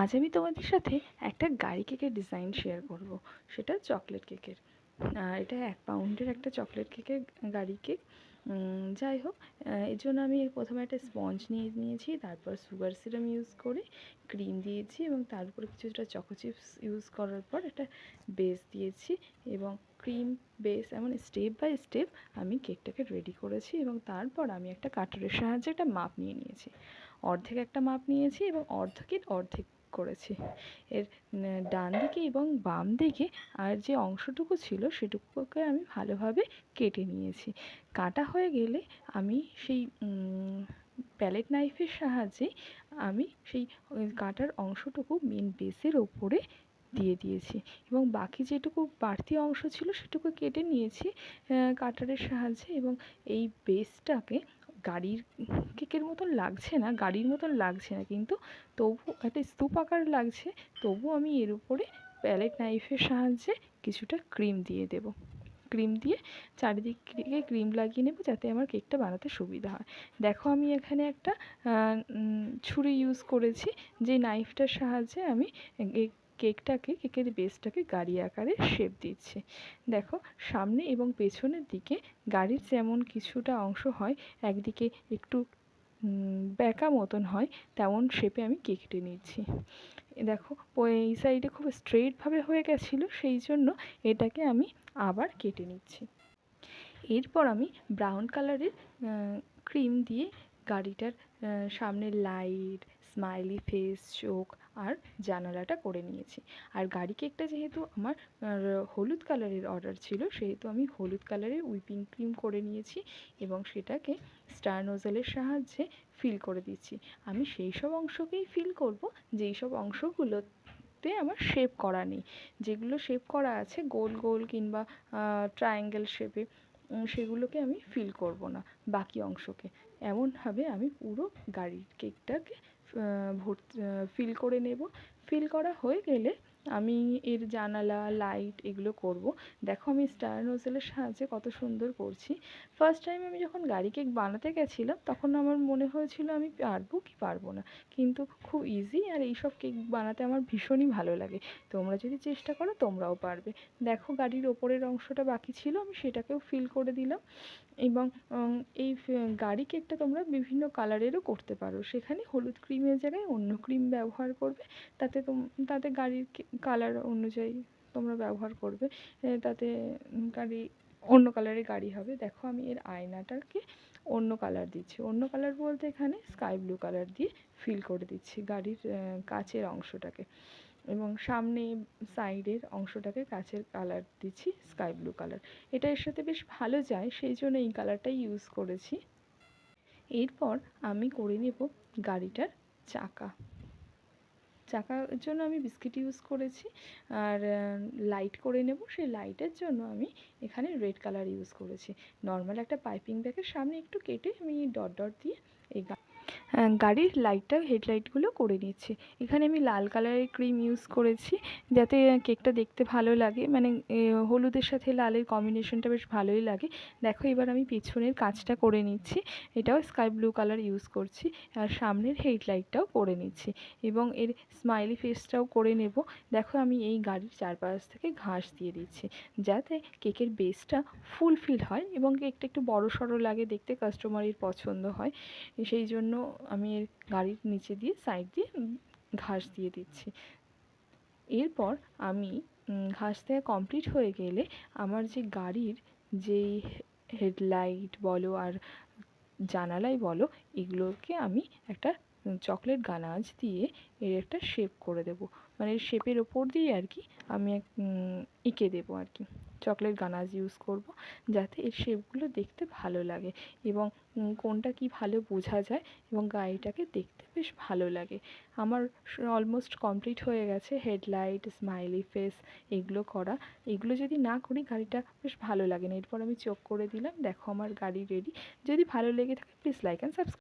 আজ আমি তোমাদের সাথে একটা গাড়ি কেকের ডিজাইন শেয়ার করব। সেটা চকলেট কেকের। এটা এক পাউন্ডের একটা চকলেট কেকের গাড়ি কেক। যাই হোক এর জন্য আমি প্রথমে একটা স্পঞ্জ নিয়ে নিয়েছি, তারপর সুগার সিরাম ইউজ করে ক্রিম দিয়েছি এবং তার উপরে কিছুটা চকো চিপস ইউজ করার পর একটা বেস দিয়েছি এবং ক্রিম বেস এমন স্টেপ বাই স্টেপ আমি কেকটাকে রেডি করেছি এবং তারপর আমি একটা কাটারের সাহায্যে একটা মাপ নিয়ে নিয়েছি। অর্ধেক একটা মাপ নিয়েছি এবং অর্ধেকের অর্ধেক করেছি। এর ডান দিকে এবং বাম দিকে আর যে অংশটুকু ছিল সেটুকুকে আমি ভালোভাবে কেটে নিয়েছি। কাটা হয়ে গেলে আমি সেই প্যালেট নাইফের সাহায্যে আমি সেই কাটার অংশটুকু মেন বেসের ওপরে দিয়ে দিয়েছি এবং বাকি যেটুকু বাড়তি অংশ ছিল সেটুকু কেটে নিয়েছি কাটারের সাহায্যে এবং এই বেসটাকে গাড়ির কেকের মতন লাগছে না, গাড়ির মতন লাগছে না, কিন্তু তবু একটা স্তূপ আকার লাগছে, তবু আমি এর উপরে প্যালেট নাইফের সাহায্যে কিছুটা ক্রিম দিয়ে দেব। ক্রিম দিয়ে চারিদিক থেকে ক্রিম লাগিয়ে নেব যাতে আমার কেকটা বানাতে সুবিধা হয়। দেখো আমি এখানে একটা ছুরি ইউজ করেছি, যে নাইফটার সাহায্যে আমি কেকটাকে, কেকের বেসটাকে গাড়ি আকারে শেপ দিচ্ছে। দেখো, সামনে এবং পেছনের দিকে গাড়ির যেমন কিছুটা অংশ হয়, একদিকে একটু ব্যাকা মতন হয়, তেমন শেপে আমি কেকটে নিচ্ছি। দেখো এই সাইডে খুব স্ট্রেটভাবে হয়ে গেছিল, সেই জন্য এটাকে আমি আবার কেটে নিচ্ছি। এরপর আমি ব্রাউন কালারের ক্রিম দিয়ে গাড়িটার সামনে লাইট স্মাইলি ফেস চোখ আর জানালাটা করে নিয়েছি। আর গাড়ি কেকটা যেহেতু আমার হলুদ কালারের অর্ডার ছিল, সেহেতু আমি হলুদ কালারের উইপিং ক্রিম করে নিয়েছি এবং সেটাকে স্টার নোজেলের সাহায্যে ফিল করে দিচ্ছি। আমি সেই সব অংশকেই ফিল করব, যেই সব অংশগুলোতে আমার শেপ করা নেই। যেগুলো শেপ করা আছে গোল গোল কিংবা ট্রায়াঙ্গেল শেপে সেগুলোকে আমি ফিল করব না বাকি অংশকে। এমনভাবে আমি পুরো গাড়ির কেকটাকে ভর্তি ফিল করে নেব। ফিল করা হয়ে গেলে আমি এর জানালা লাইট এগুলো করব। দেখো আমি স্টার নোজেলের সাহায্যে কত সুন্দর করছি। ফার্স্ট টাইম আমি যখন গাড়ি কেক বানাতে গেছিলাম, তখন আমার মনে হয়েছিল আমি পারব কি পারব না। কিন্তু খুব ইজি আর এইসব কেক বানাতে আমার ভীষণই ভালো লাগে। তোমরা যদি চেষ্টা করো, তোমরাও পারবে। দেখো গাড়ির ওপরের অংশটা বাকি ছিল, আমি সেটাকেও ফিল করে দিলাম। এবং এই গাড়ি কেকটা তোমরা বিভিন্ন কালারেরও করতে পারো। সেখানে হলুদ ক্রিমের জায়গায় অন্য ক্রিম ব্যবহার করবে। তাতে তাতে গাড়ির কালার অনুযায়ী তোমরা ব্যবহার করবে। তাতে গাড়ি, অন্য কালারের গাড়ি হবে। দেখো আমি এর আয়নাটাকে অন্য কালার দিচ্ছি। অন্য কালার বলতে এখানে স্কাই ব্লু কালার দিয়ে ফিল করে দিচ্ছি গাড়ির কাচের অংশটাকে। এবং সামনে সাইডের অংশটাকে কাচের কালার দিচ্ছি স্কাই ব্লু কালার এটা এর সাথে বেশ ভালো যায়, সেই জন্য এই কালারটাই ইউজ করেছি। এরপর আমি করে নেব গাড়িটার চাকা। চাকার জন্য আমি বিস্কিট ইউজ করেছি। আর লাইট করে নেব। সেই লাইটের জন্য আমি এখানে রেড কালার ইউজ করেছি। নর্মাল একটা পাইপিং ব্যাগের সামনে একটু কেটে আমি ডট ডট দিয়ে এই গাড়ির লাইটটা হেডলাইটগুলো করে নিচ্ছি এখানে আমি লাল কালারের ক্রিম ইউজ করেছি, যাতে কেকটা দেখতে ভালো লাগে। মানে হলুদের সাথে লালের কম্বিনেশনটা বেশ ভালোই লাগে। দেখো, এবার আমি পিছনের কাজটা করে নিচ্ছি। এটাও স্কাই ব্লু কালার ইউজ করছি। আর সামনের হেডলাইটটাও করে নিচ্ছি। এবং এর স্মাইলি ফেসটাও করে নেব। দেখো, আমি এই গাড়ির চারপাশ থেকে ঘাস দিয়ে দিচ্ছি, যাতে কেকের বেসটা ফুলফিল হয় এবং কেকটা একটু বড় সড়ো লাগে, দেখতে কাস্টমারের পছন্দ হয়। সেই জন্য আমি এর গাড়ির নিচে দিয়ে সাইড দিয়ে ঘাস দিয়ে দিচ্ছি। এরপর আমি ঘাস দেওয়া কমপ্লিট হয়ে গেলে আমার যে গাড়ির যেই হেডলাইট বলো আর জানালাই বলো, এগুলোকে আমি একটা চকলেট গানাজ দিয়ে এর একটা শেপ করে দেব। মানে শেপের ওপর দিয়ে আর কি আমি এক এঁকে দেবো আর কি। চকলেট গানাজ ইউজ করব, যাতে এর শেপগুলো দেখতে ভালো লাগে এবং কোনটা কি ভালো বোঝা যায় এবং গাড়িটাকে দেখতে বেশ ভালো লাগে। আমার অলমোস্ট কমপ্লিট হয়ে গেছে হেডলাইট স্মাইলি ফেস এগুলো করা। এগুলো যদি না করি গাড়িটা বেশ ভালো লাগে না। এরপর আমি চোখ করে দিলাম, দেখো আমার গাড়ি রেডি যদি ভালো লেগে থাকে প্লিজ লাইক অ্যান্ড সাবস্ক্রাইব